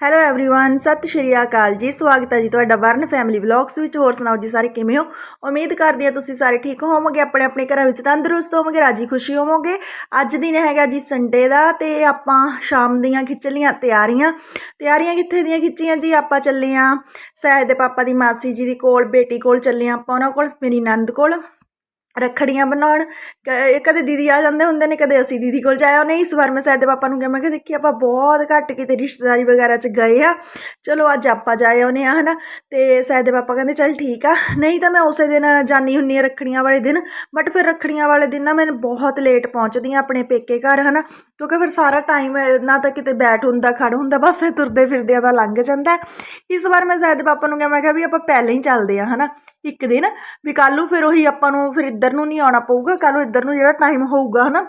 Hello everyone ਸਤਿ ਸ਼੍ਰੀ ਅਕਾਲ ਜੀ ਸਵਾਗਤ ਹੈ ਜੀ ਤੁਹਾਡਾ ਵਰਨ ਫੈਮਿਲੀ ਵਲੌਗਸ ਵਿੱਚ ਹੋਰ ਸੁਣਾਓ ਜੀ ਸਾਰੇ ਕਿਵੇਂ ਹੋ ਉਮੀਦ ਕਰਦੀ ਹਾਂ ਤੁਸੀਂ ਸਾਰੇ ਠੀਕ ਹੋਵੋਗੇ ਆਪਣੇ ਆਪਣੇ ਘਰਾਂ ਵਿੱਚ ਤੰਦਰੁਸਤ ਹੋਵੋਗੇ ਰਾਜੀ ਖੁਸ਼ੀ ਹੋਵੋਗੇ ਅੱਜ ਦਿਨ ਹੈਗਾ ਜੀ ਸੰਡੇ ਦਾ ਤੇ ਆਪਾਂ ਸ਼ਾਮ ਦੀਆਂ ਖਿੱਚ ਲੀਆਂ ਤਿਆਰੀਆਂ ਤਿਆਰੀਆਂ ਕਿੱਥੇ ਦੀਆਂ ਖਿੱਚੀਆਂ ਜੀ ਆਪਾਂ ਚੱਲੇ ਆਂ ਸਹਿਜ ਦੇ ਪਾਪਾ ਦੀ ਮਾਸੀ ਜੀ ਦੀ ਕੋਲ ਬੇਟੀ ਕੋਲ ਚੱਲੇ ਆਂ ਆਪਾਂ ਉਹਨਾਂ ਕੋਲ ਮੇਰੀ ਨੰਦ ਕੋਲ ਰੱਖੜੀਆਂ ਬਣਾਉਣ। ਕ- ਕਦੇ ਦੀਦੀ ਆ ਜਾਂਦੇ ਹੁੰਦੇ ਨੇ, ਕਦੇ ਅਸੀਂ ਦੀਦੀ ਕੋਲ ਜਾਇਆ। ਉਹਨੇ ਇਸ ਵਾਰ ਮੈਂ ਸੈਦ ਪਾਪਾ ਨੂੰ ਕਿਹਾ, ਮੈਂ ਕਿਹਾ, ਦੇਖੀ ਆਪਾਂ ਬਹੁਤ ਘੱਟ ਕਿਤੇ ਰਿਸ਼ਤੇਦਾਰੀ ਵਗੈਰਾ 'ਚ ਗਏ ਆ। ਚਲੋ, ਅੱਜ ਆਪਾਂ ਜਾਏ ਆਉਨੇ ਆ ਹਨਾ? ਤੇ ਸੈਦ ਦੇ ਪਾਪਾ ਕਹਿੰਦੇ, ਚੱਲ ਠੀਕ ਆ। ਨਹੀਂ ਤਾਂ ਮੈਂ ਉਸੇ ਦਿਨ ਜਾਨੀ ਹੁੰਨੀ ਆ ਰੱਖੜੀਆਂ ਵਾਲੇ ਦਿਨ। ਬਟ ਫਿਰ ਰੱਖੜੀਆਂ ਵਾਲੇ ਦਿਨ ਨਾ ਮੈਂ ਬਹੁਤ ਲੇਟ ਪਹੁੰਚਦੀ ਆ ਆਪਣੇ ਪੇਕੇ ਘਰ, ਹਨਾ? ਕਿਉਂਕਿ ਫਿਰ ਸਾਰਾ ਟਾਈਮ ਨਾ ਤਾਂ ਕਿਤੇ ਬੈਠ ਹੁੰਦਾ, ਖੜ ਹੁੰਦਾ ਬਸ ਤੁਰਦੇ ਫਿਰਦੇ ਦਾ ਲੰਘ ਜਾਂਦਾ ਇਸ ਵਾਰ ਮੈਂ ਸੈਦ ਪਾਪਾ ਨੂੰ ਕਿਹਾ, ਮੈਂ ਕਿਹਾ ਵੀ ਆਪਾਂ ਪਹਿਲਾਂ ਹੀ ਚੱਲਦੇ ਆ ਹਨਾ। ਇੱਕ ਦਿਨ ਵੀ ਕੱਲ ਨੂੰ ਫਿਰ ਉਹੀ ਆਪਾਂ ਨੂੰ ਫਿਰ ਇੱਧਰ ਨੂੰ ਨਹੀਂ ਆਉਣਾ ਪਊਗਾ ਕੱਲ ਨੂੰ ਇੱਧਰ ਨੂੰ ਜਿਹੜਾ ਟਾਈਮ ਹੋਊਗਾ, ਹਨਾ।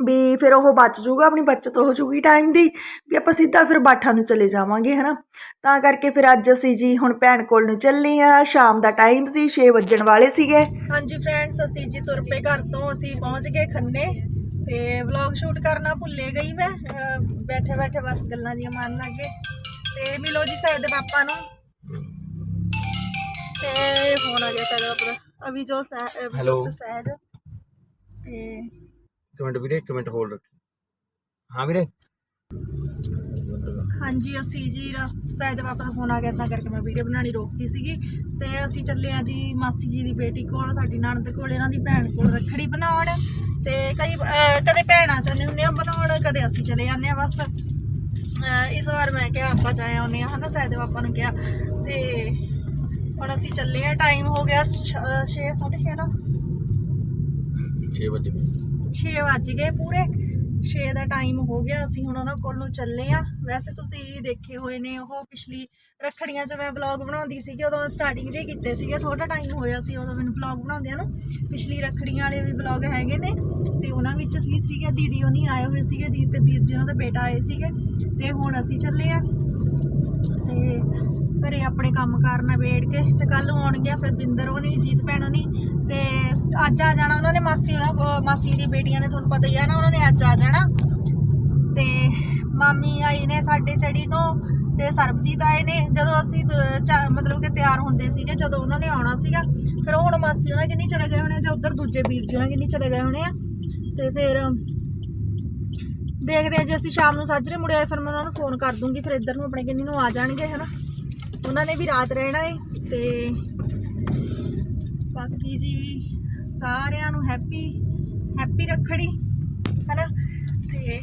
ਵੀ ਫਿਰ ਉਹ ਬਚ ਜੂਗਾ ਆਪਣੀ ਬੱਚਤ ਹੋ ਜਾਊਗੀ ਟਾਈਮ ਦੀ, ਵੀ ਆਪਾਂ ਸਿੱਧਾ ਫਿਰ ਬਾਠਾਂ ਨੂੰ ਚਲੇ ਜਾਵਾਂਗੇ, ਹਨਾ। ਤਾਂ ਕਰਕੇ ਫਿਰ ਅੱਜ ਅਸੀਂ ਜੀ ਹੁਣ ਭੈਣ ਕੋਲ ਨੂੰ ਚੱਲੇ ਆ ਸ਼ਾਮ ਦਾ ਟਾਈਮ ਸੀ 6 ਵੱਜਣ ਵਾਲੇ ਸੀਗੇ। ਹਾਂਜੀ ਫਰੈਂਡਸ ਅਸੀਂ ਜੀ ਤੁਰ ਪਏ ਘਰ ਤੋਂ, ਅਸੀਂ ਪਹੁੰਚ ਗਏ ਖੰਨੇ। ਤੇ ਵਲੌਗ ਸ਼ੂਟ ਕਰਨਾ ਭੁੱਲੇ ਗਈ ਮੈਂ ਬੈਠੇ ਬੈਠੇ ਬਸ ਗੱਲਾਂ ਜੀਆਂ ਮਾਰਨ ਲੱਗੇ ਤੇ ਮਿਲੋ ਜੀ ਸੈਦ ਦੇ ਪਾਪਾ ਨੂੰ। ਤੇ ਫੋਨ ਆ ਗਿਆ ਸੈਦ ਦਾ ਪਾਪਾ ਅਭੀ ਜੋ ਸਹਿਜ। ਤੇ ਇੱਕ ਮਿੰਟ ਵੀਰੇ ਇੱਕ ਮਿੰਟ ਹੋਲਡ ਰੱਖੀ। ਹਾਂ ਵੀਰੇ। ਹਾਂਜੀ ਅਸੀਂ ਜੀ ਰਸਤੇ ਦੇ ਪਾਪਾ ਦਾ ਫੋਨ ਆ ਗਿਆ ਤਾਂ ਕਰਕੇ ਮੈਂ ਵੀਡੀਓ ਬਣਾਣੀ ਰੋਕਤੀ ਸੀਗੀ। ਤੇ ਅਸੀਂ ਚੱਲੇ ਆ ਜੀ ਮਾਸੀ ਜੀ ਦੀ ਬੇਟੀ ਕੋਲ ਸਾਡੀ ਨਣਦ ਕੋਲ ਇਹਨਾਂ ਦੀ ਭੈਣ ਕੋਲ ਰੱਖੜੀ ਬਣਾਉਣ। ਤੇ ਕਈ ਅਹ ਕਦੇ ਭੈਣਾਂ ਚੱਲੇ ਹੁੰਦੇ ਆ ਬਣਾਉਣ ਕਦੇ ਅਸੀਂ ਚਲੇ ਜਾਂਦੇ ਆ ਬਸ। ਅਹ ਇਸ ਵਾਰ ਮੈਂ ਕਿਹਾ ਆਪਾਂ ਜਾਏ ਆਉਂਦੇ ਆ ਹਨਾ ਸੈਦ ਪਾਪਾ ਨੂੰ ਕਿਹਾ। ਤੇ ਹੁਣ ਅਸੀਂ ਚੱਲੇ ਆ ਟਾਈਮ ਹੋ ਗਿਆ 6 6:30 ਦਾ। 6 ਵਜੇ 6 ਵੱਜ ਗਏ ਪੂਰੇ। 6 ਦਾ ਟਾਈਮ ਹੋ ਗਿਆ, ਅਸੀਂ ਹੁਣ ਉਹਨਾਂ ਕੋਲ ਨੂੰ ਚੱਲੇ ਆ ਵੈਸੇ ਤੁਸੀਂ ਦੇਖੇ ਹੋਏ ਨੇ, ਉਹ ਪਿਛਲੀ ਰੱਖੜੀਆਂ 'ਚ ਮੈਂ ਵਲੌਗ ਬਣਾਉਂਦੀ ਸੀਗੀ, ਉਦੋਂ ਸਟਾਰਟਿੰਗ 'ਚ ਹੀ ਕੀਤੇ ਸੀਗੇ। ਥੋੜਾ ਟਾਈਮ ਹੋਇਆ ਸੀ, ਉਦੋਂ ਮੈਨੂੰ ਵਲੌਗ ਬਣਾਉਂਦਿਆਂ ਨੂੰ। ਪਿਛਲੀ ਰੱਖੜੀਆਂ ਵਾਲੇ ਵੀ ਵਲੌਗ ਹੈਗੇ ਨੇ, ਤੇ ਉਹਨਾਂ ਵਿੱਚ ਵੀ ਸੀਗੇ, ਦੀਦੀ ਉਹਨੀ ਆਏ ਹੋਏ ਸੀਗੇ, ਦੀਦੀ ਤੇ ਵੀਰ ਜੀ ਉਹਨਾਂ ਦਾ ਬੇਟਾ ਆਏ ਸੀਗੇ, ਤੇ ਹੁਣ ਅਸੀਂ ਚੱਲੇ ਆ ਤੇ ਘਰੇ ਆਪਣੇ ਕੰਮ ਕਰਨਾ ਵੇੜ ਕੇ ਤੇ ਕੱਲ ਆਉਣਗੇ ਫਿਰ ਬਿੰਦਰ ਹੋਣੀ, ਜੀਤ ਭੈਣ ਹੋਣੀ ਤੇ ਅੱਜ ਆ ਜਾਣਾ ਉਹਨਾਂ ਨੇ ਮਾਸੀ ਉਹਨਾਂ ਕੋ- ਮਾਸੀ ਦੀ ਬੇਟੀਆਂ ਨੇ, ਤੁਹਾਨੂੰ ਪਤਾ ਹੀ ਆ ਨਾ, ਉਹਨਾਂ ਨੇ ਅੱਜ ਆ ਜਾਣਾ। ਤੇ ਮਾਮੀ ਆਈ ਨੇ ਸਾਡੇ ਚੜੀ ਤੋਂ ਤੇ ਸਰਬਜੀਤ ਆਏ ਨੇ, ਜਦੋਂ ਅਸੀਂ ਮਤਲਬ ਕਿ ਤਿਆਰ ਹੁੰਦੇ ਸੀਗੇ, ਜਦੋਂ ਉਹਨਾਂ ਨੇ ਆਉਣਾ ਸੀਗਾ, ਫਿਰ ਹੁਣ ਮਾਸੀ ਉਹਨਾਂ ਕਿੰਨੀ ਚਲੇ ਗਏ ਹੋਣੇ ਜਾਂ ਉਧਰ ਦੂਜੇ ਵੀਰ ਜੀ ਉਹਨਾਂ ਕਿੰਨੀ ਚਲੇ ਗਏ ਹੋਣੇ ਆ। ਤੇ ਫਿਰ ਦੇਖਦੇ ਜੇ ਅਸੀਂ ਸ਼ਾਮ ਨੂੰ ਸਾਜਰੇ ਮੁੜਿਆ ਫਿਰ ਮੈਂ ਉਹਨਾਂ ਨੂੰ ਫੋਨ ਕਰ ਦੂੰਗੀ, ਫਿਰ ਇੱਧਰ ਨੂੰ ਆਪਣੇ ਕਿੰਨੀ ਨੂੰ ਆ ਜਾਣਗੇ, ਹਨਾ। ਉਹਨਾਂ ਨੇ ਵੀ ਰਾਤ ਰਹਿਣਾ ਏ ਤੇ ਬਾਕੀ ਜੀ ਸਾਰਿਆਂ ਨੂੰ ਹੈਪੀ ਹੈਪੀ ਰੱਖੜੀ, ਹਨਾ? ਤੇ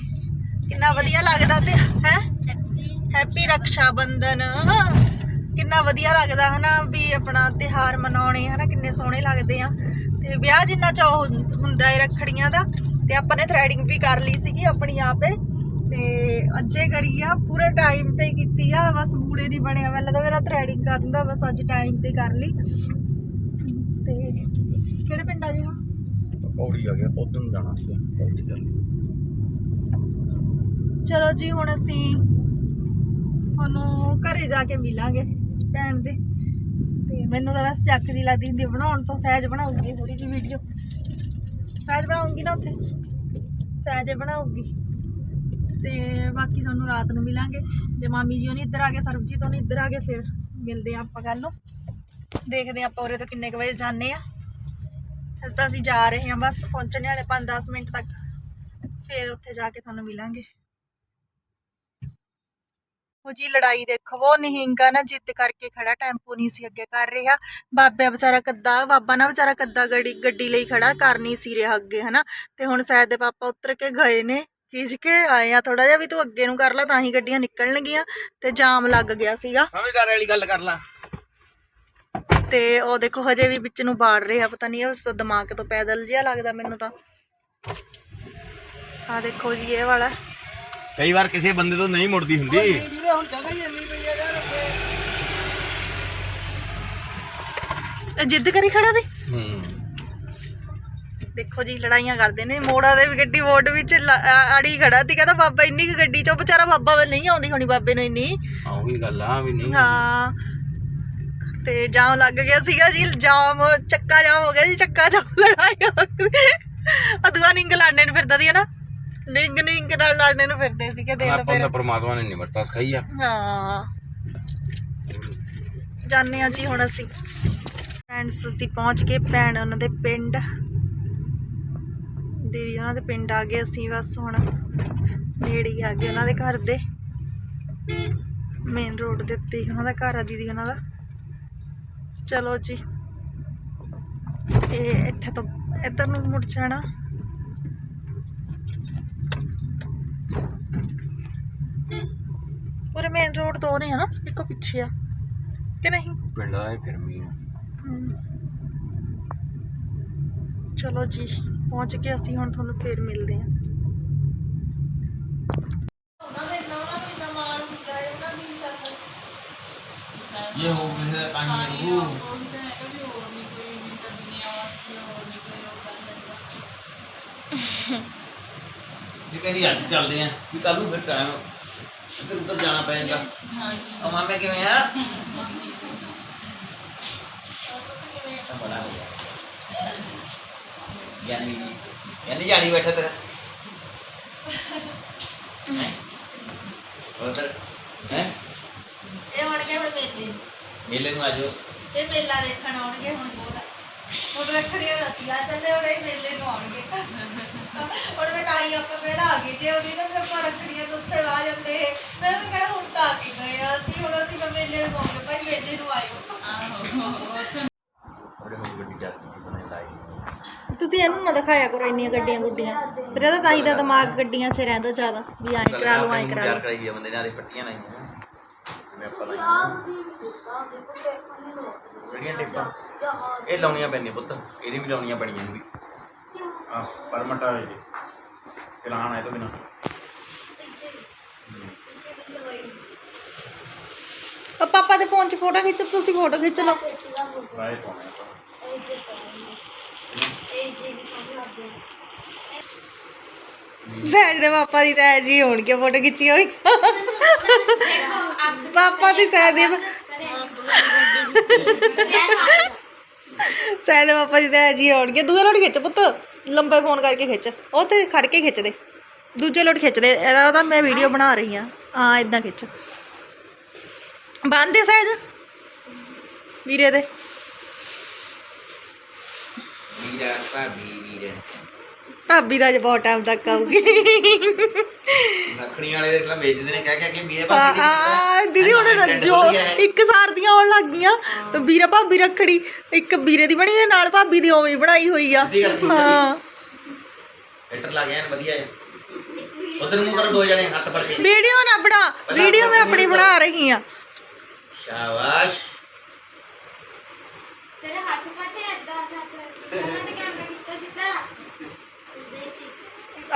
ਕਿੰਨਾ ਵਧੀਆ ਲੱਗਦਾ ਤੇ, ਹੈ? ਹੈਪੀ ਰਕਸ਼ਾ ਬੰਧਨ ਕਿੰਨਾ ਵਧੀਆ ਲੱਗਦਾ, ਹਨਾ, ਵੀ ਆਪਣਾ ਤਿਹਾਰ ਮਨਾਉਣੇ, ਹਨਾ, ਕਿੰਨੇ ਸੋਹਣੇ ਲੱਗਦੇ ਆ। ਤੇ ਵਿਆਹ ਜਿੰਨਾ ਚਾਹ ਹੁੰਦਾ ਏ ਰੱਖੜੀਆਂ ਦਾ, ਤੇ ਆਪਾਂ ਨੇ ਥ੍ਰੈਡਿੰਗ ਵੀ ਕਰ ਲਈ ਸੀਗੀ ਆਪਣੀ ਆਪੇ। ਤੇ ਅੱਜੇ ਕਰੀ ਆ ਪੂਰੇ ਟਾਈਮ ਤੇ ਹੀ ਕੀਤੀ ਆ ਬਸ ਮੂੜੇ ਨਹੀਂ ਬਣਿਆ। ਮੈਨੂੰ ਲੱਗਦਾ ਮੇਰਾ ਥ੍ਰੈਡਿੰਗ ਕਰਨ ਦਾ ਬਸ ਅੱਜ ਟਾਈਮ ਤੇ ਕਰ ਲਈ। ਤੇ ਕਿਹੜੇ ਪਿੰਡ ਆ ਹੁਣ? ਪਕੌੜੀ ਆ ਗਿਆ ਨੂੰ ਜਾਣਾ ਸੀ ਪੌੜੀ ਕਰ ਲਈ ਚਲੋ ਜੀ ਹੁਣ ਅਸੀਂ ਤੁਹਾਨੂੰ ਘਰੇ ਜਾ ਕੇ ਮਿਲਾਂਗੇ ਭੈਣ ਦੇ। ਤੇ ਮੈਨੂੰ ਤਾਂ ਬਸ ਚੱਕ ਦੀ ਲੱਗਦੀ ਹੁੰਦੀ ਆ ਬਣਾਉਣ ਤੋਂ ਸਹਿਜ ਬਣਾਉਗੀ ਥੋੜੀ ਜਿਹੀ ਵੀਡੀਓ ਸਹਿਜ ਬਣਾਉਂਗੀ ਨਾ ਉੱਥੇ? ਸਹਿਜ ਬਣਾਉਗੀ ਤੇ ਬਾਕੀ ਤੁਹਾਨੂੰ ਰਾਤ ਨੂੰ ਮਿਲਾਂਗੇ। ਜੇ ਮਾਮੀ ਜੀ ਉਹਨੇ ਇੱਧਰ ਆ ਗਏ, ਸਰਬਜੀਤ ਹੋਣੀ ਇੱਧਰ ਆ ਗਏ, ਫਿਰ ਮਿਲਦੇ ਆ ਆਪਾਂ ਕੱਲ ਨੂੰ। ਦੇਖਦੇ ਆਪਾਂ ਉਰੇ ਤੋਂ ਕਿੰਨੇ ਕੁ ਵਜੇ ਜਾਂਦੇ ਆ ਅਸੀਂ ਤਾਂ ਅਸੀਂ ਜਾ ਰਹੇ ਹਾਂ ਬਸ, ਪਹੁੰਚਣੇ ਵਾਲੇ 5-10 ਮਿੰਟ ਤੱਕ। ਫਿਰ ਉੱਥੇ ਜਾ ਕੇ ਤੁਹਾਨੂੰ ਮਿਲਾਂਗੇ। ਉਹ ਜੀ ਲੜਾਈ ਦੇਖੋ, ਉਹ ਨਿਹੰਗਾ ਨਾ ਜਿੱਤ ਕਰਕੇ ਖੜਾ, ਟੈਂਪੂ ਨਹੀਂ ਸੀ ਅੱਗੇ ਕਰ ਰਿਹਾ। ਬਾਬਾ ਵਿਚਾਰਾ ਕੱਦਾ, ਬਾਬਾ ਨਾ ਵਿਚਾਰਾ ਕੱਦਾ ਗੱਡੀ ਗੱਡੀ ਲਈ ਖੜਾ, ਕਰ ਨਹੀਂ ਸੀ ਰਿਹਾ ਅੱਗੇ, ਹਨਾ। ਤੇ ਹੁਣ ਸ਼ਾਇਦ ਦੇ ਪਾਪਾ ਉਤਰ ਕੇ ਗਏ ਨੇ। ਖਿੱਚ ਕੇ ਆਏ ਆ ਥੋੜਾ ਜਿਹਾ ਵੀ ਤੂੰ ਅੱਗੇ ਨੂੰ ਕਰ ਲੈ ਤਾਂ ਹੀ ਗੱਡੀਆਂ ਨਿਕਲਣਗੀਆਂ ਤੇ ਜਾਮ ਲੱਗ ਗਿਆ ਸੀਗਾ। ਸਮਝਦਾਰ ਵਾਲੀ ਗੱਲ ਕਰ ਲਾ। ਤੇ ਉਹ ਦੇਖੋ ਹਜੇ ਵੀ ਵਿੱਚ ਨੂੰ ਬਾੜ ਰਿਹਾ ਪਤਾ ਨਹੀਂ ਉਸ ਤੋਂ ਦਿਮਾਗ ਤੋਂ ਪੈਦਲ ਜਿਹਾ ਲੱਗਦਾ ਮੈਨੂੰ ਤਾਂ। ਆ ਦੇਖੋ ਜੀ ਇਹ ਵਾਲਾ। ਕਈ ਵਾਰ ਕਿਸੇ ਬੰਦੇ ਤੋਂ ਨਹੀਂ ਮੁੜਦੀ ਹੁੰਦੀ। ਇਹ ਜਿੱਦ ਕਰੀ ਖੜਾ ਦੇ ਹੂੰ। ਦੇਖੋ ਜੀ ਲੜਾਈਆਂ ਕਰਦੇ ਨੇ। ਮੋੜਾ ਦੇ ਗੱਡੀ ਮੋੜ ਵਿੱਚ ਲ- ਆ- ਆੜੀ ਖੜਾ ਸੀ ਕਹਿੰਦਾ ਬਾਬਾ ਇੰਨੀ ਕੁ ਗੱਡੀ ਚੋਂ ਵਿਚਾਰਾ ਬਾਬਾ ਵੱਲ ਨਹੀਂ ਆਉਂਦੀ ਹੋਣੀ ਬਾਬੇ ਨੂੰ ਇੰਨੀ। ਆ ਉਹੀ ਗੱਲ ਆ ਵੀ ਨਹੀਂ ਹਾਂ। ਤੇ ਜਾਮ ਲੱਗ ਗਿਆ ਸੀਗਾ ਜੀ ਜਾਮ ਚੱਕਾ ਜਾਮ ਹੋ ਗਿਆ ਜੀ ਚੱਕਾ ਜਾਮ ਲੜਾਈ ਹੋ ਗਈ। ਅਦੂਆ ਨਿੰਗ ਲਾਣੇ ਨੂੰ ਫਿਰਦਾ ਦੀ ਹੈ ਨਾ ਨਿੰਗ ਨਿੰਗ ਨਾਲ ਲੜਨੇ ਨੂੰ ਫਿਰਦੇ ਸੀ ਕਿ ਦੇਖ ਲਓ ਆਪਾਂ ਫਿਰ। ਤਾਂ ਪਰਮਾਤਮਾ ਨੇ ਨਿਮਰਤਾ ਸਿਖਾਈ ਆ। ਹਾਂ। ਜਾਣੇ ਆ ਜੀ ਹੁਣ ਅਸੀਂ। ਫਰੈਂਡਸ ਅਸੀਂ ਪਹੁੰਚ ਗਏ ਭੈਣ ਉਹਨਾਂ ਦੇ ਪਿੰਡ। ਦੀਦੀ ਉਹਨਾਂ ਦੇ ਪਿੰਡ ਆ ਗਏ ਅਸੀਂ ਬਸ ਹੁਣ ਨੇੜੇ ਆ ਗਏ ਉਹਨਾਂ ਦੇ ਘਰ ਦੇ। ਮੇਨ ਰੋਡ ਦੇ ਉੱਤੇ ਉਹਨਾਂ ਦਾ ਘਰ ਆ ਦੀਦੀ ਉਹਨਾਂ ਦਾ। ਚਲੋ ਜੀ। ਇਹ ਇੱਥੇ ਤੋਂ ਇੱਧਰ ਨੂੰ ਮੁੜ ਜਾਣਾ। ਪੂਰੇ ਮੇਨ ਰੋਡ ਤੋਂ ਨੇ ਹਨਾ ਇੱਕੋ ਪਿੱਛੇ ਆ। ਕਿ ਨਹੀਂ? ਪਿੰਡ ਇਹ ਫਿਰ ਵੀ। ਚਲੋ ਜੀ। ਪਹੁੰਚ ਗਏ ਅਸੀਂ ਹੁਣ ਤੁਹਾਨੂੰ ਫੇਰ ਮਿਲਦੇ ਹਾਂ। ਉਹਨਾਂ ਦੇ ਇੰਨਾ ਉਹਨਾਂ ਨੂੰ ਇੰਨਾ ਮਾਣ ਹੁੰਦਾ ਹੈ ਉਹਨਾਂ ਦੀ ਚੱਲ। ਇਹ ਹੋ ਗਿਆ ਤਾਂ ਹੀ ਉਹ ਇਹ ਕਹਿੰਦੀ ਅੱਜ ਚੱਲਦੇ ਆ ਵੀ ਕੱਲ ਨੂੰ ਫਿਰ ਟਾਈਮ ਇੱਧਰ ਉੱਧਰ ਜਾਣਾ ਪਏਗਾ। ਹਾਂ ਮਾਮੇ ਕਿਵੇਂ ਆ? ਤਾਂ ਬੜਾ ਹੋ? ਗਿਆ ਯਾਨੀ ਯਾਨੀ ਜਾਣੀ ਬੈਠਾ ਤੇਰਾ। ਉਧਰ ਹੈ? ਇਹ ਹੁਣ ਕੇ ਹੁਣ ਮੇਲੇ? ਮੇਲੇ ਨੂੰ ਆਜੋ। ਇਹ ਮੇਲਾ ਦੇਖਣ ਆਉਣਗੇ ਹੁਣ ਬਹੁਤ। ਹੁਣ ਰੱਖੜੀਆਂ ਰਸੀਆ ਚੱਲੇ ਹੁਣ ਇਹ ਮੇਲੇ ਨੂੰ ਆਉਣਗੇ। ਹੁਣ ਮੈਂ ਤਾਂ ਹੀ ਆਪਾਂ ਫੇਰ ਆ ਗਏ ਜੇ ਉਹਦੀ ਨਾ ਆਪਾਂ ਰੱਖੜੀਆਂ ਤੋਂ ਉੱਥੇ ਆ ਜਾਂਦੇ। ਇਹ ਮੈਂ ਵੀ ਕਿਹੜਾ ਹੁਣ ਤਾਂ ਆ ਕੇ ਗਏ ਆ। ਅਸੀਂ ਹੁਣ ਅਸੀਂ ਮੇਲੇ ਨੂੰ ਆਉਂਗੇ ਭਾਈ ਮੇਲੇ ਨੂੰ ਆਇਓ। ਉਹਦੇ ਹੁਣ ਗੱਡੀ ਚੱਲਦੀ ਬਣੇ ਲਾਈ ਤੁਸੀਂ ਇਹਨੂੰ ਨਾ ਦਿਖਾਇਆ ਕਰੋ ਇੰਨੀਆਂ ਗੱਡੀਆਂ ਗੁੱਡੀਆਂ। ਫਿਰ ਇਹਦਾ ਤਾਂ ਹੀ ਦਾ ਦਿਮਾਗ ਗੱਡੀਆਂ 'ਚ ਰਹਿੰਦਾ ਜ਼ਿਆਦਾ ਵੀ ਐਂ ਕਰਾ ਲਓ ਐਂ ਕਰਾ ਲਓ। ਕਰਾਈ ਆ ਬੰਦੇ ਨੇ ਆਦੇ ਪੱਟੀਆਂ ਲਾਈਆਂ ਜਿਵੇਂ ਆਪਾਂ ਲਾਈਆਂ ਬੜੀਆਂ ਟਿੱਪਾਂ ਇਹ ਲਾਉਣੀਆਂ ਪੈਣੀਆਂ ਪੁੱਤ ਇਹਦੀ ਵੀ ਲਾਉਣੀਆਂ ਪੈਣੀਆਂ ਵੀ ਆ ਪਰਮਟਾ ਹੈ ਜੀ। ਚਲਾਣ ਹੈ ਤੋਂ ਬਿਨਾ। ਆ ਪਾਪਾ ਦੇ ਫੋਨ 'ਚ ਫੋਟੋ ਖਿੱਚ ਤੁਸੀਂ ਫੋਟੋ ਖਿੱਚ ਲਓ। ਰਾਏ ਪਾਉਣੇ ਆਪਾਂ। ਸਹਿਜ ਦੇ ਪਾਪਾ ਦੀ ਤਾਂ ਜੀ ਹੋਣਗੇ ਫੋਟੋ ਖਿੱਚੀ ਹੋਈ। ਪਾਪਾ ਦੀ ਸਹਿਜ ਦੇ ਸਹਿਜ ਦੇ ਪਾਪਾ ਦੀ ਤਾਂ ਜੀ ਹੋਣਗੇ ਦੂਏ ਲੋਟ ਖਿੱਚ ਪੁੱਤ, ਲੰਬੇ ਫੋਨ ਕਰਕੇ ਖਿੱਚ। ਉਹ ਤੇ ਖੜ ਕੇ ਖਿੱਚ ਦੇ ਦੂਜੇ ਲੋਟ ਖਿੱਚ ਦੇ ਇਹਦਾ ਉਹਦਾ ਮੈਂ ਵੀਡੀਓ ਬਣਾ ਰਹੀ ਹਾਂ। ਆ ਇਦਾਂ ਖਿੱਚ। ਬੰਦੇ ਸਹਿਜ। ਵੀਰੇ ਦੇ। ਵੀਰਾ ਭਾਬੀ ਵੀਰੇ ਭਾਬੀ ਬਹੁਤ ਟਾਈਮ ਤੱਕ ਆਊਗੀ। ਰੱਖੜੀਆਂ ਵਾਲੇ ਦੇਖ ਲਾ ਵੇਚਦੇ ਨੇ ਕਹਿ ਕਹਿ ਕੇ ਵੀਰੇ ਭਾਬੀ ਆ ਦੀਦੀ ਹੁਣ ਜੋ ਇੱਕ ਸਾਰ ਦੀਆਂ ਆਉਣ ਲੱਗ ਗਈਆਂ। ਵੀਰਾ ਭਾਬੀ ਰੱਖੜੀ ਇੱਕ ਵੀਰੇ ਦੀ ਬਣੀ ਹੈ ਨਾਲ ਭਾਬੀ ਦੀ ਉਵੇਂ ਹੀ ਬਣਾਈ ਹੋਈ ਆ। ਹਾਂ। ਫਿਲਟਰ ਲੱਗ ਗਿਆ ਵਧੀਆ ਹੈ। ਉਧਰ ਨੂੰ ਕਰੋ ਦੋ ਜਣੇ ਹੱਥ ਫੜ ਕੇ। ਵੀਡੀਓ ਨਾ ਬਣਾ ਵੀਡੀਓ ਮੈਂ ਆਪਣੀ ਬਣਾ ਰਹੀ ਆ ਸ਼ਾਬਾਸ਼ ਤੇਰੇ ਹੱਥ ਪਾਤੇ ਏਦਾਂ ਚਾਚਾ ਉਹਨਾਂ ਤੇ ਕੈਮਰਾ ਕਿੱਥੇ ਸਿੱਧਾ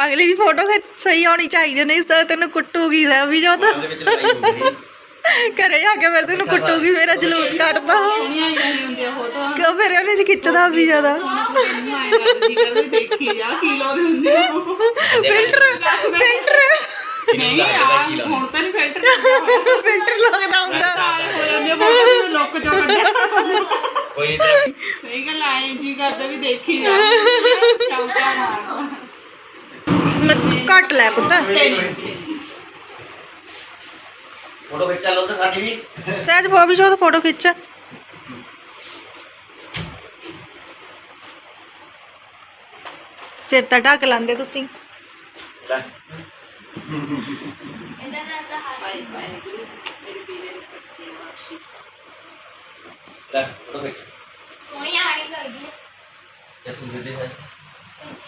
ਅਗਲੀ ਦੀ ਫੋਟੋ ਸਹੀ ਆਉਣੀ ਚਾਹੀਦੀ ਨਹੀਂ ਤਾਂ ਤੈਨੂੰ ਕੁੱਟੂਗੀ ਵੀ ਜੋ ਤਾਂ। ਉਹਦੇ ਵਿੱਚ ਲੜਾਈ ਹੋ। ਗਈ ਘਰੇ ਜਾ ਕੇ ਫਿਰ ਤੈਨੂੰ ਕੁੱਟੂਗੀ ਮੇਰਾ ਜਲੂਸ ਕੱਢਦਾ। ਸੋਹਣੀਆਂ ਹੀ ਹੁੰਦੀਆਂ ਫੋਟੋਆਂ। ਕਿਉਂ ਫਿਰ ਉਹਨੇ ਚ ਖਿੱਚਦਾ ਵੀ ਜ਼ਿਆਦਾ। ਦੇਖੀ ਜਾ ਕੀ ਲਾਉਂਦੇ ਹੁੰਦੇ ਆ। Filter filter. ਨਹੀਂ ਆ ਹੁਣ ਤਾਂ ਨਹੀਂ ਫਿਲਟਰ ਫਿਲਟਰ ਲੱਗਦਾ ਹੁੰਦਾ। ਹੋ ਜਾਂਦੇ ਫੋਟੋ ਨੂੰ ਲੁੱਕ ਚੋਂ ਕੱਢਿਆ। ਕੋਈ ਨਹੀਂ ਸਹੀ ਗੱਲ ਆਏ ਜੀ ਕਰਦਾ ਵੀ ਦੇਖੀ ਜਾ। ਚੌਂਕਾ ਮਾਰ ਕੱਟ ਲੈ ਪੁੱਤ। ਫੋਟੋ ਖਿੱਚ ਚੱਲ ਉੱਧਰ ਸਾਡੀ ਵੀ। ਸਹਿਜ ਫੋ ਵੀ ਜੋ ਫੋਟੋ ਖਿੱਚ। ਸਿਰ ਤਾਂ ਢੱਕ ਲੈਂਦੇ ਤੁਸੀਂ। ਲੈ। ਇਹਦਾ ਨਾ ਤਾਂ ਹੱਥ ਲੈ ਫੋਟੋ ਖਿੱਚ। ਸੋਹਣੀ ਆਣੀ ਚਾਹੀਦੀ ਹੈ। ਤੇ ਤੂੰ ਕਿੱਥੇ ਹੈ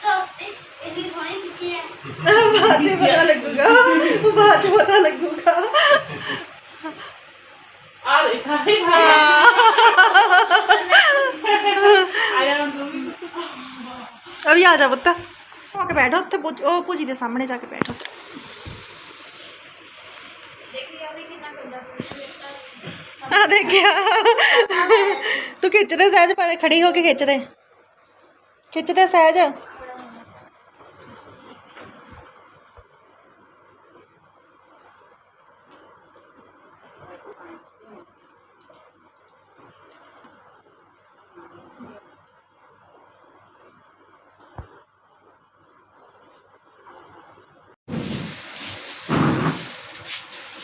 ਤਾਂ ਇਹਦੀ ਸੋਹਣੀ ਖਿੱਚੀ ਹੈ ਬਾਅਦ ਚ ਪਤਾ ਲੱਗੂਗਾ ਬਾਅਦ ਚ ਪਤਾ ਲੱਗੂਗਾ ਆ ਦੇਖ ਸਾਰੇ ਆ ਜਾ ਤੂੰ ਵੀ ਅਭੀ ਆ ਜਾ ਪੁੱਤ ਹੋ ਕੇ ਬੈਠੋ ਉੱਥੇ ਪੁੱਜ- ਖਿੱਚ ਦੇ ਸਹਿਜ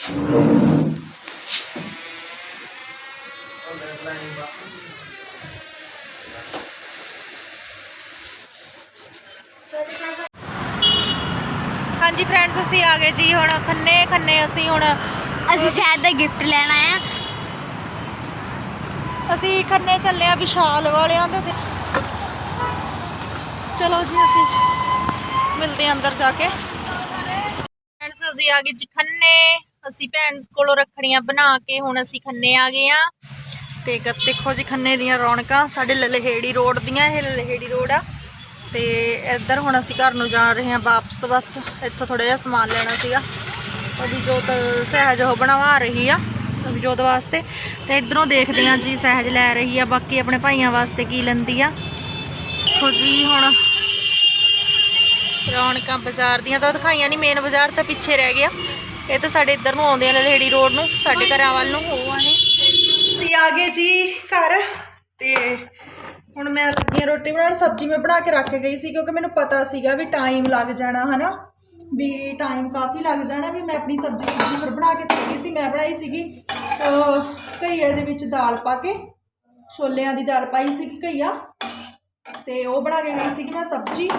Thank you. ਅਸੀਂ ਆ ਗਏ ਜੀ ਹੁਣ ਖੰਨੇ ਖੰਨੇ ਅਸੀਂ ਹੁਣ ਅਸੀਂ ਸ਼ਾਇਦ ਦਾ ਗਿਫਟ ਲੈਣ ਆਏ ਆ। ਅਸੀਂ ਖੰਨੇ ਚੱਲੇ ਆ ਵਿਸ਼ਾਲ ਵਾਲਿਆਂ ਦੇ ਚਲੋ ਜੀ ਅਸੀਂ ਮਿਲਦੇ ਅੰਦਰ ਜਾ ਕੇ। ਫਰੈਂਡਸ ਅਸੀਂ ਆ ਗਏ ਜੀ ਖੰਨੇ। ਅਸੀਂ ਭੈਣ ਕੋਲੋਂ ਰੱਖੜੀਆਂ ਬਣਾ ਕੇ ਹੁਣ ਅਸੀਂ ਖੰਨੇ ਆ ਗਏ ਆ। ਤੇ ਗ- ਦੇਖੋ ਜੀ ਖੰਨੇ ਦੀਆਂ ਰੌਣਕਾਂ ਸਾਡੇ ਲਲਹੇੜੀ ਰੋਡ ਦੀਆਂ ਇਹ ਲਲਹੇੜੀ ਰੋਡ ਆ। ਤੇ ਇੱਧਰ ਹੁਣ ਅਸੀਂ ਘਰ ਨੂੰ ਜਾ ਰਹੇ ਹਾਂ ਵਾਪਸ, ਬਸ ਇੱਥੋਂ ਥੋੜਾ ਜਿਹਾ ਸਮਾਨ ਲੈਣਾ ਸੀਗਾ। ਉਹਦੀ ਜੋਤ ਸਹਿਜ ਉਹ ਬਣਵਾ ਰਹੀ ਆ ਜੋਤ ਵਾਸਤੇ। ਤੇ ਇਧਰੋਂ ਦੇਖਦੇ ਆ ਜੀ ਸਹਿਜ ਲੈ ਰਹੀ ਆ, ਬਾਕੀ ਆਪਣੇ ਭਾਈਆਂ ਵਾਸਤੇ ਕੀ ਲੈਂਦੀ ਆ। ਦੇਖੋ ਜੀ ਹੁਣ ਰੌਣਕਾਂ ਬਾਜ਼ਾਰ ਦੀਆਂ ਤਾਂ ਦਿਖਾਈਆਂ ਨਹੀਂ ਮੇਨ ਬਾਜ਼ਾਰ ਤਾਂ ਪਿੱਛੇ ਰਹਿ ਗਿਆ। ਇਹ ਤਾਂ ਸਾਡੇ ਇੱਧਰ ਨੂੰ ਆਉਂਦੇ ਆ ਲਲਹੇੜੀ ਰੋਡ ਨੂੰ, ਸਾਡੇ ਘਰਾਂ ਵੱਲ ਨੂੰ। ਉਹ ਆ ਇਹ ਅਸੀਂ ਆ ਗਏ ਜੀ ਘਰ, ਤੇ ਹੁਣ ਮੈਂ ਲੱਗੀ ਰੋਟੀ ਬਣਾਉਣ ਸਬਜ਼ੀ ਮੈਂ ਬਣਾ ਕੇ ਰੱਖ ਕੇ ਗਈ ਸੀ ਕਿਉਂਕਿ ਮੈਨੂੰ ਪਤਾ ਸੀਗਾ ਵੀ ਟਾਈਮ ਲੱਗ ਜਾਣਾ, ਹਨਾ? ਵੀ ਟਾਈਮ ਕਾਫੀ ਲੱਗ ਜਾਣਾ ਵੀ ਮੈਂ ਆਪਣੀ ਸਬਜ਼ੀ ਸੁਬਜ਼ੀ ਫਿਰ ਬਣਾ ਕੇ ਚਲੀ ਗਈ ਸੀ, ਮੈਂ ਬਣਾਈ ਸੀਗੀ ਘਈਆ ਦੇ ਵਿੱਚ ਦਾਲ ਪਾ ਕੇ, ਛੋਲਿਆਂ ਦੀ ਦਾਲ ਪਾਈ ਸੀਗੀ ਘਈਆ, ਤੇ ਉਹ ਬਣਾ ਕੇ ਗਈ ਸੀਗੀ ਮੈਂ ਸਬਜ਼ੀ।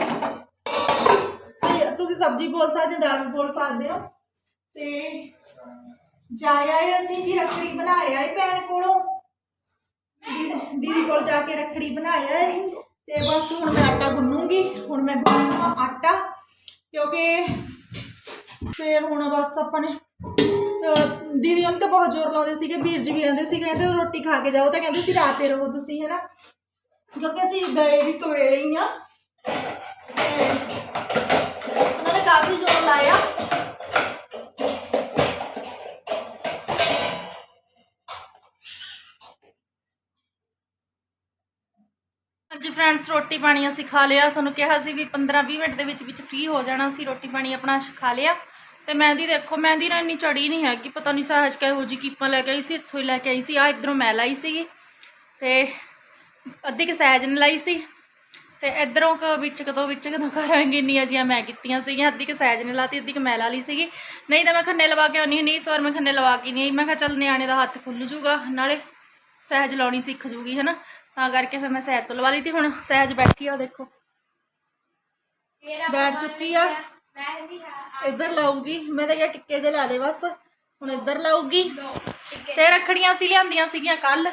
ਤੁਸੀਂ ਸਬਜ਼ੀ ਬੋਲ ਸਕਦੇ ਹੋ, ਦਾਲ ਵੀ ਬੋਲ ਸਕਦੇ ਹੋ। ਤੇ ਜਾਇਆ ਅਸੀਂ ਜੀ ਰੱਖੜੀ ਬਣਾਇਆ ਏ ਭੈਣ ਕੋਲੋਂ? ਦੀਦੀ ਦੀਦੀ ਕੋਲ ਜਾ ਕੇ ਰੱਖੜੀ ਬਣਾਇਆ ਏ ਤੇ ਬਸ ਹੁਣ ਮੈਂ ਆਟਾ ਗੁੰਨੂੰਗੀ। ਹੁਣ ਮੈਂ ਗੁੰਨਣਾ ਆਟਾ, ਕਿਉਂਕਿ ਫੇਰ ਹੁਣ ਬਸ ਆਪਾਂ ਨੇ, ਅਹ, ਦੀਦੀ ਉਹਨੂੰ ਤਾਂ ਬਹੁਤ ਜ਼ੋਰ ਲਾਉਂਦੇ ਸੀਗੇ, ਵੀਰ ਜੀ ਵੀ ਕਹਿੰਦੇ ਸੀ ਕਹਿੰਦੇ ਰੋਟੀ ਖਾ ਕੇ ਜਾਓ। ਤਾਂ ਕਹਿੰਦੇ ਸੀ ਰਾਤੇ ਰਹੋ ਤੁਸੀਂ, ਹੈਨਾ? ਕਿਉਂਕਿ ਅਸੀਂ ਗਏ ਵੀ ਕਵੇਲੇ ਹੀ ਆ। ਫਰੈਂਡਸ ਰੋਟੀ ਪਾਣੀ ਅਸੀਂ ਖਾ ਲਿਆ। ਤੁਹਾਨੂੰ ਕਿਹਾ ਸੀ ਵੀ 15-20 ਮਿੰਟ ਦੇ ਵਿੱਚ ਵਿੱਚ ਫ੍ਰੀ ਹੋ ਜਾਣਾ ਸੀ, ਰੋਟੀ ਪਾਣੀ ਆਪਣਾ ਖਾ ਲਿਆ। ਤੇ ਮਹਿੰਦੀ ਦੇਖੋ, ਮਹਿੰਦੀ ਨਾ ਇੰਨੀ ਚੜੀ ਨਹੀਂ ਹੈਗੀ। ਪਤਾ ਨਹੀਂ ਸਹਿਜ ਕਿਹੋ ਜੀ ਕੀਪਾਂ ਲੈ ਕੇ ਆਈ ਸੀ, ਇੱਥੋਂ ਹੀ ਲੈ ਕੇ ਆਈ ਸੀ। ਆ ਇਧਰੋਂ ਮੈਂ ਲਾਈ ਸੀਗੀ। ਤੇ ਅੱਧੀ ਕਿ ਸਹਿਜ ਨੇ ਲਾਈ ਸੀ। ਤੇ ਇਧਰੋਂ ਕ ਵਿੱਚ ਕਦੋਂ ਵਿੱਚ ਕਦੋਂ ਕਰਾਂਗੇ? ਇੰਨੀਆਂ ਜੀਆਂ ਮੈਂ ਕੀਤੀਆਂ ਸੀਗੀਆਂ। ਅੱਧੀ ਕਿ ਸਹਿਜ ਨੇ ਲਾਤੀ, ਅੱਧੀ ਕਿ ਮੈਂ ਲਾ ਲਈ ਸੀਗੀ। ਨਹੀਂ ਤਾਂ ਮੈਂ ਖੰਨੇ ਲਵਾ ਕੇ ਆਉਣੀ ਨਹੀਂ ਇਸ ਵਾਰ ਮੈਂ ਖੰਨੇ ਲਵਾ ਕੇ ਨਹੀਂ ਆਈ। ਮੈਂ ਕਿਹਾ ਚੱਲ ਨਿਆਣੇ ਦਾ ਹੱਥ ਖੁੱਲ ਜੂਗਾ। ਨਾਲੇ ਸਹਿਜ ਲਾਉਣੀ ਸਿੱਖ ਜੂਗੀ, ਹਨਾ? ਤਾਂ ਕਰਕੇ ਫਿਰ ਮੈਂ ਸਹਿਜ ਤੋਂ ਲਵਾ ਲਈ ਤੇ ਹੁਣ ਸਹਿਜ ਬੈਠੀ ਆ ਦੇਖੋ। ਬੈਠ ਚੁੱਕੀ ਆ। ਇੱਧਰ ਲਾਉਗੀ ਮੈਂ ਤਾਂ ਕਿਹਾ ਟਿੱਕੇ ਜੇ ਲਾ ਦੇ ਬਸ। ਹੁਣ ਇੱਧਰ ਲਾਉਗੀ ਤੇ ਰੱਖੜੀਆਂ ਸੀ ਲਿਆਂਦੀਆਂ ਸੀਗੀਆਂ ਕੱਲ।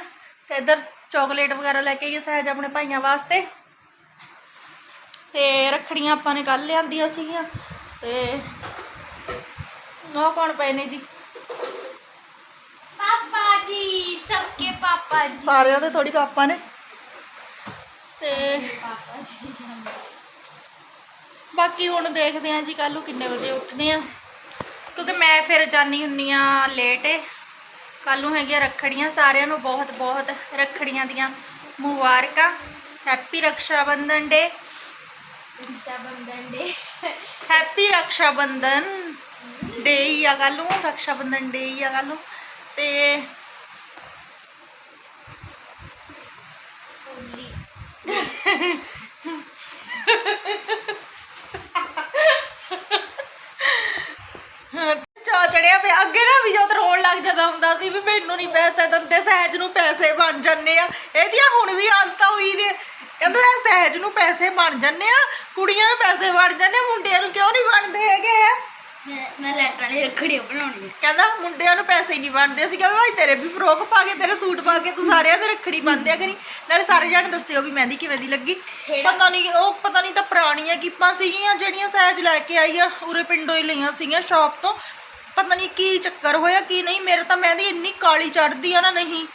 ਤੇ ਇੱਧਰ ਚਾਕਲੇਟ ਵਗੈਰਾ ਲੈ ਕੇ ਗਈ ਸਹਿਜ ਆਪਣੇ ਭਾਈਆਂ ਵਾਸਤੇ। ਤੇ ਰੱਖੜੀਆਂ ਆਪਾਂ ਨੇ ਕੱਲ ਲਿਆਂਦੀਆਂ ਸੀਗੀਆਂ। ਤੇ ਉਹ ਕੌਣ ਪਏ ਨੇ ਜੀ? ਪਾਪਾ ਜੀ ਸਭ ਕੇ ਪਾਪਾ ਜੀ। ਸਾਰਿਆਂ ਦੇ ਥੋੜੀ ਪਾਪਾ ਨੇ। ਬਾਕੀ ਹੁਣ ਦੇਖਦੇ ਆਂ ਜੀ ਕੱਲ ਨੂੰ ਕਿੰਨੇ ਵਜੇ ਉੱਠਦੇ ਆਂ। ਕਿਉਂਕਿ ਮੈਂ ਫਿਰ ਜਾਣੀ ਹੁੰਨੀ ਆ ਲੇਟ ਏ। ਕੱਲ ਨੂੰ ਹੈਗੀਆਂ ਰੱਖੜੀਆਂ ਸਾਰਿਆਂ ਨੂੰ ਬਹੁਤ ਬਹੁਤ ਰੱਖੜੀਆਂ ਦੀਆਂ। ਮੁਬਾਰਕਾਂ। ਹੈਪੀ ਰੱਖਿਆ ਬੰਧਨ ਡੇ ਰੱਖਿਆ ਬੰਧਨ ਡੇ ਹੈਪੀ ਰੱਖਿਆ ਬੰਧਨ ਡੇ ਹੀ ਆ ਕੱਲ ਨੂੰ ਰੱਖਿਆ ਬੰਧਨ ਡੇ ਹੀ ਆ ਕੱਲ ਨੂੰ। ਤੇ ਚਾ ਚੜਿਆ ਪਿਆ। ਅੱਗੇ ਨਾ ਵੀ ਜਦ ਰੋਣ ਲੱਗ ਜਾਂਦਾ ਹੁੰਦਾ ਸੀ ਵੀ ਮੈਨੂੰ ਨਹੀਂ ਪੈਸੇ ਦਿੰਦੇ, ਸਹਿਜ ਨੂੰ ਪੈਸੇ ਬਣ ਜੰਨੇ ਆ। ਇਹਦੀਆਂ ਹੁਣ ਵੀ ਆਦਤਾਂ ਹੋਈ ਨੇ। ਕਹਿੰਦਾ ਇਹ ਸਹਿਜ ਨੂੰ ਪੈਸੇ ਬਣ ਜੰਨੇ ਆ, ਕੁੜੀਆਂ ਨੂੰ ਪੈਸੇ ਬਣ ਜੰਨੇ ਮੁੰਡਿਆਂ ਨੂੰ ਕਿਉਂ ਨਹੀਂ ਬਣਦੇ ਹੈਗੇ ਹੈ ਮੈਂ ਮੈਂ ਲੈਟਾਂ ਵਾਲੀ ਰੱਖੜੀ ਬਣਾਉਣੀ ਹੈ ਕਹਿੰਦਾ ਮੁੰਡਿਆਂ ਨੂੰ ਪੈਸੇ ਨਹੀਂ ਵੰਡਦੇ ਅਸੀਂ ਕਹਿੰਦਾ ਭਾਈ ਤੇਰੇ ਵੀ ਫਰੋਕ ਪਾ ਕੇ ਤੇਰੇ ਸੂਟ ਪਾ ਕੇ ਤੂੰ ਸਾਰਿਆਂ ਦੇ ਰੱਖੜੀ ਬੰਨਦੇ ਆ ਤੋਂ। ਪਤਾ ਨਹੀਂ ਕੀ ਚੱਕਰ ਹੋਇਆ ਕੀ ਨਹੀਂ। ਮੇਰੇ ਤਾਂ ਮਹਿੰਦੀ ਇੰਨੀ ਕਾਲੀ ਚੜਦੀ ਆ ਨਾ ਨਹੀਂ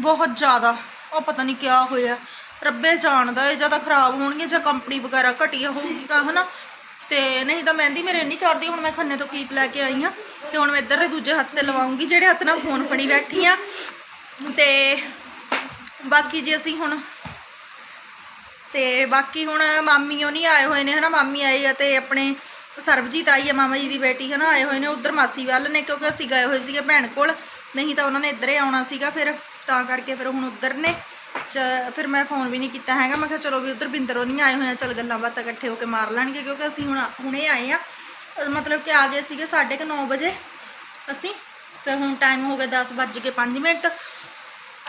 ਬਹੁਤ ਜ਼ਿਆਦਾ। ਉਹ ਪਤਾ ਨਹੀਂ ਕਿਆ ਹੋਇਆ। ਰੱਬੇ ਜਾਣਦਾ ਖਰਾਬ ਹੋਣਗੀਆਂ ਜਾਂ ਕੰਪਨੀ ਵਗੈਰਾ ਘਟੀਆ ਹੋਊਗੀ ਤੇ ਨਹੀਂ ਤਾਂ ਮਹਿੰਦੀ ਮੇਰੇ ਇੰਨੀ ਚੜਦੀ, ਹੁਣ ਮੈਂ ਖੰਨੇ ਤੋਂ ਕੀਪ ਲੈ ਕੇ ਆਈ ਆ ਤੇ ਹੁਣ ਮੈਂ ਇੱਧਰ ਦੇ ਦੂਜੇ ਹੱਥ ਤੇ ਲਵਾਉਂਗੀ, ਜਿਹੜੇ ਹੱਥ ਨਾਲ ਫੋਨ ਫੜੀ ਬੈਠੀ ਆ ਤੇ ਬਾਕੀ ਜੇ ਅਸੀਂ ਹੁਣ ਤੇ ਬਾਕੀ ਹੁਣ ਮਾਮੀ ਉਹ ਨਹੀਂ ਆਏ ਹੋਏ ਨੇ, ਹਨਾ? ਮਾਮੀ ਆਈ ਆ ਤੇ ਆਪਣੇ ਸਰਬਜੀਤ ਆਈ ਆ, ਮਾਮਾ ਜੀ ਦੀ ਬੇਟੀ, ਹਨਾ? ਆਏ ਹੋਏ ਨੇ ਉਧਰ ਮਾਸੀ ਵੱਲ ਨੇ, ਕਿਉਂਕਿ ਅਸੀਂ ਗਏ ਹੋਏ ਸੀਗੇ ਭੈਣ ਕੋਲ। ਨਹੀਂ ਤਾਂ ਉਹਨਾਂ ਨੇ ਇੱਧਰ ਹੀ ਆਉਣਾ ਸੀਗਾ ਫਿਰ, ਤਾਂ ਕਰਕੇ ਫਿਰ ਹੁਣ ਉਧਰ ਨੇ। ਫਿਰ ਮੈਂ ਫੋਨ ਵੀ ਨਹੀਂ ਕੀਤਾ ਹੈਗਾ। ਮੈਂ ਕਿਹਾ ਚਲੋ ਵੀ ਉਧਰ ਬਿੰਦਰੋਂ ਨਹੀਂ ਆਏ ਹੋਏ ਆ, ਚਲ ਗੱਲਾਂ ਬਾਤਾਂ ਇਕੱਠੇ ਹੋ ਕੇ ਮਾਰ ਲੈਣਗੇ, ਕਿਉਂਕਿ ਅਸੀਂ ਹੁਣ ਹੁਣੇ ਆਏ ਆ। ਮਤਲਬ ਕਿ ਆ ਗਏ ਸੀਗੇ 9:30 ਵਜੇ ਅਸੀਂ, ਤੇ ਹੁਣ ਟਾਈਮ ਹੋ ਗਿਆ 10 ਵੱਜ ਕੇ 5 ਮਿੰਟ।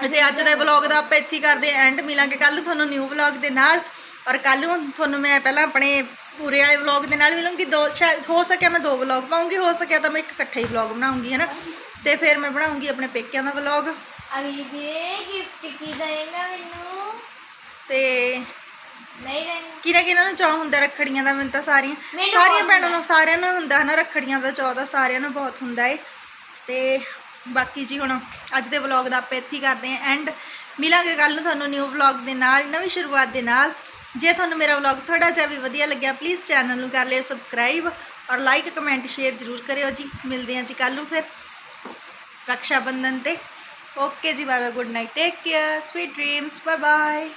ਤੇ ਅੱਜ ਦੇ ਵਲੌਗ ਦਾ ਆਪਾਂ ਇੱਥੇ ਹੀ ਕਰਦੇ ਐਂਡ ਮਿਲਾਂਗੇ ਕੱਲ ਤੁਹਾਨੂੰ ਨਿਊ ਵਲੌਗ ਦੇ ਨਾਲ। ਔਰ ਕੱਲ ਨੂੰ ਤੁਹਾਨੂੰ ਮੈਂ ਪਹਿਲਾਂ ਆਪਣੇ ਪੂਰੇ ਵਾਲੇ ਵਲੌਗ ਦੇ ਨਾਲ ਮਿਲੂੰਗੀ। ਦੋ, ਸ਼ਾਇਦ ਹੋ ਸਕਿਆ ਮੈਂ ਦੋ ਵਲੌਗ ਪਾਉਂਗੀ, ਹੋ ਸਕਿਆ ਤਾਂ ਮੈਂ ਇੱਕ ਇਕੱਠਾ ਹੀ ਵਲੌਗ ਬਣਾਉਂਗੀ ਹੈ ਨਾ ਤੇ ਫਿਰ ਮੈਂ ਬਣਾਉਂਗੀ ਆਪਣੇ ਪੇਕਿਆਂ ਦਾ ਵਲੌਗ ਅਭੀ ਦੇ ਗਿਫਟ ਕੀ ਦੇਗਾ ਮੈਨੂੰ ਤੇ ਨਹੀਂ ਦੇਣਾ ਕਿਹਨਾਂ ਕਿਹਨਾਂ ਨੂੰ ਚਾਹ ਹੁੰਦਾ ਰੱਖੜੀਆਂ ਦਾ? ਮੈਨੂੰ ਤਾਂ ਸਾਰੀਆਂ ਮੈਨੂੰ ਸਾਰੀਆਂ ਬਹੁਤ ਭੈਣਾਂ ਨੂੰ ਸਾਰਿਆਂ ਨੂੰ ਹੁੰਦਾ ਹੈ ਨਾ ਰੱਖੜੀਆਂ ਦਾ ਚਾਹ ਦਾ ਸਾਰਿਆਂ ਨੂੰ ਬਹੁਤ ਹੁੰਦਾ ਏ। ਤੇ ਬਾਕੀ ਜੀ ਹੁਣ ਅੱਜ ਦੇ ਵਲੌਗ ਦਾ ਆਪਾਂ ਇੱਥੇ ਹੀ ਕਰਦੇ ਹਾਂ ਐਂਡ ਮਿਲਾਂਗੇ ਕੱਲ ਨੂੰ ਤੁਹਾਨੂੰ ਨਿਊ ਵਲੌਗ ਦੇ ਨਾਲ ਨਵੀਂ ਸ਼ੁਰੂਆਤ ਦੇ ਨਾਲ। ਜੇ ਤੁਹਾਨੂੰ ਮੇਰਾ ਵਲੌਗ ਥੋੜਾ ਜਿਹਾ ਵੀ ਵਧੀਆ ਲੱਗਿਆ ਪਲੀਜ਼ ਚੈਨਲ ਨੂੰ ਕਰ ਲਿਓ ਸਬਸਕ੍ਰਾਈਬ ਔਰ ਲਾਈਕ ਕਮੈਂਟ ਸ਼ੇਅਰ ਜ਼ਰੂਰ ਕਰਿਓ ਜੀ। ਮਿਲਦੇ ਹਾਂ ਜੀ ਕੱਲ ਨੂੰ ਫਿਰ। ਰਕਸ਼ਾ ਬੰਧਨ ਤੇ। ਓਕੇ ਜੀ bye bye good night take care sweet dreams bye bye